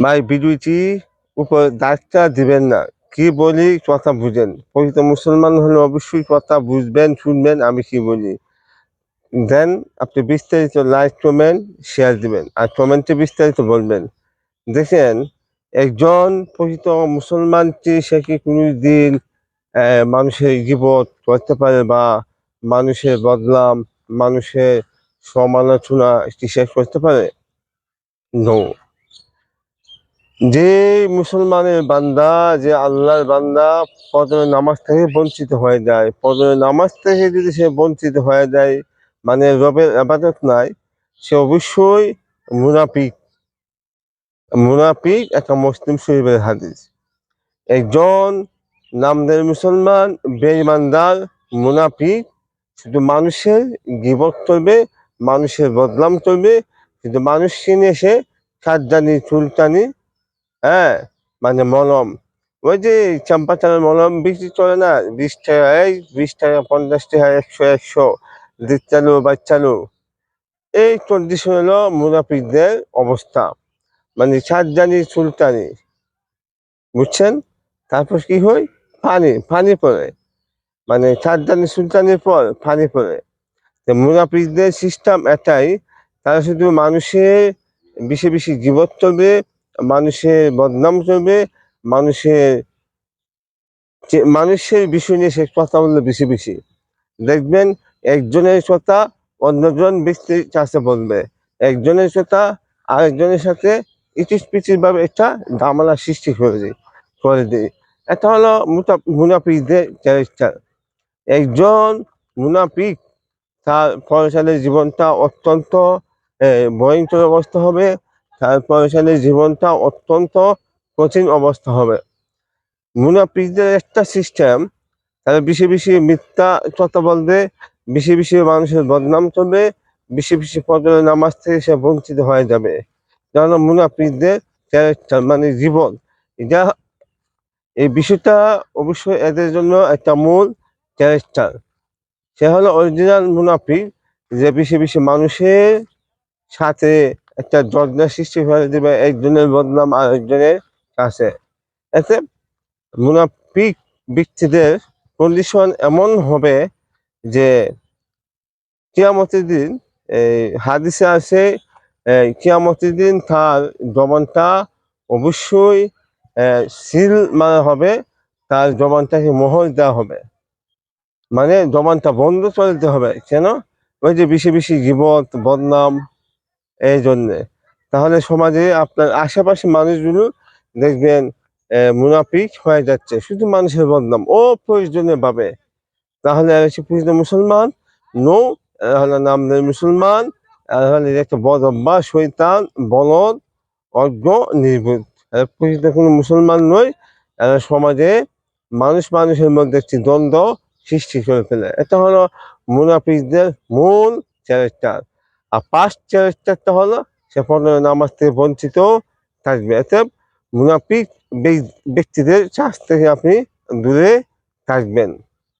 ভাই ভিডিওটি উপর দায়িত্বটা দিবেন না। কি বলি, কথা বুঝেন। প্রকৃত মুসলমান হলে অবশ্যই কথা বুঝবেন, শুনবেন, আমি কি বলি। দেন আপনি বিস্তারিত লাইক কমেন্ট শেয়ার দিবেন। আর কমেন্টে বিস্তারিত বলবেন। দেখেন, একজন প্রকৃত মুসলমানটি সে কি কোনো দিন মানুষের গিবত করতে পারে বা মানুষের বদলাম মানুষের সমালোচনা কি শেষ করতে পারে? নো যে মুসলমানের বান্দা, যে আল্লাহর বান্দা ফজরের নামাজ থেকে বঞ্চিত হয়ে যায়। ফজরের নামাজ থেকে যদি সে বঞ্চিত হয়ে যায় মানে রবের আবাদত নাই, সে অবশ্যই মুনাফিক। মুনাফিক একটা মুসলিম শরীফের হাদিস। একজন নামদের মুসলমান, বেঈমানদার, মুনাফিক, শুধু মানুষের গিবত করবে মানুষের বদনাম করবে শুধু মানুষকে নিয়ে সে কাজদানি চুলটানি হ্যাঁ মানে মলম। ওই যে চাম্পা চালের মলম বিক্রি করে না, বিশ টাকা, এই বিশ টাকা, পঞ্চাশ টাকা, একশো একশো দিক চালু বাচ্চালু এই কন্ডিশন হলো মুনাফিকদের অবস্থা। মানে সাতজানি, সুলতানি। বুঝছেন? তারপর কি হয়? পানি পানি পড়ে। মানে সাতজানি, সুলতানির পর পানি পড়ে। তো সিস্টেম এটাই, তারা শুধু মানুষের বেশি বেশি জীবত চলবে মানুষের বদনাম চলবে, মানুষের মানুষের বিষয় নিয়ে শেষ কথা বললে বেশি বেশি। দেখবেন একজনের কথা অন্যজন ব্যক্তির কাছে বলবে, একজনের কথা আরেকজনের সাথে ইটিস পিটিস ভাবে একটা ঝামেলা সৃষ্টি করে দিই করে দিই এটা হলো মুনাফিকদের ক্যারেক্টার একজন মুনাফিক, তার পরশালের জীবনটা অত্যন্ত ভয়ঙ্কর অবস্থা হবে। তার পরশালের জীবনটা অত্যন্ত কঠিন অবস্থা হবে। মুনাফিকদের একটা সিস্টেম তারা বেশি বেশি মিথ্যা কথা বলবে, বেশি বেশি মানুষের বদনাম করবে, বেশি বেশি পদরের নামাজ থেকে সে বঞ্চিত হয়ে যাবে। যেন মুনাফিকদের ক্যারেক্টার মানে জীবন, এটা, এই বিষয়টা অবশ্যই এদের জন্য একটা মূল ক্যারেক্টার সে হলো অরিজিনাল মুনাফিক যে বেশি বেশি মানুষের সাথে একটা যজ্ঞা সৃষ্টি হয়ে দেবে একজনের বদনাম আর একজনের কাছে। এতে মুনাফিক ব্যক্তিদের কন্ডিশন এমন হবে যে কিয়ামতের দিন, এই হাদিসে আছে কিয়ামতের দিন তার জবানটা অবশ্যই সিল মানে হবে, তার জবানটাকে মোহর দেওয়া হবে। মানে জবানটা বন্ধ চলতে হবে। কেন? ওই যে বেশি বেশি জীবত বদনাম এই জন্যে তাহলে সমাজে আপনার আশেপাশে মানুষগুলো দেখবেন মুনাফিক হয়ে যাচ্ছে। শুধু মানুষের বদনাম। ও প্রয়োজনে ভাবে। তাহলে হচ্ছে প্রকৃত মুসলমান, নো হলো নামদের মুসলমান এরা হলো একটা বদ অভ্যাস শৈতান বলদ, অজ্ঞ, নির্বোধ। প্রকৃত কোনো মুসলমান নয়। সমাজে মানুষ মানুষের মধ্যে একটি দ্বন্দ্ব সৃষ্টি করে ফেলে। এটা হলো মুনাফিকদের মূল ক্যারেক্টার আর পাঁচ চেষ্টারটা হলো, সে পনেরো নামাজ থেকে বঞ্চিত থাকবে। এতে মুনাফিক ব্যক্তিদের চাষ থেকে আপনি দূরে থাকবেন।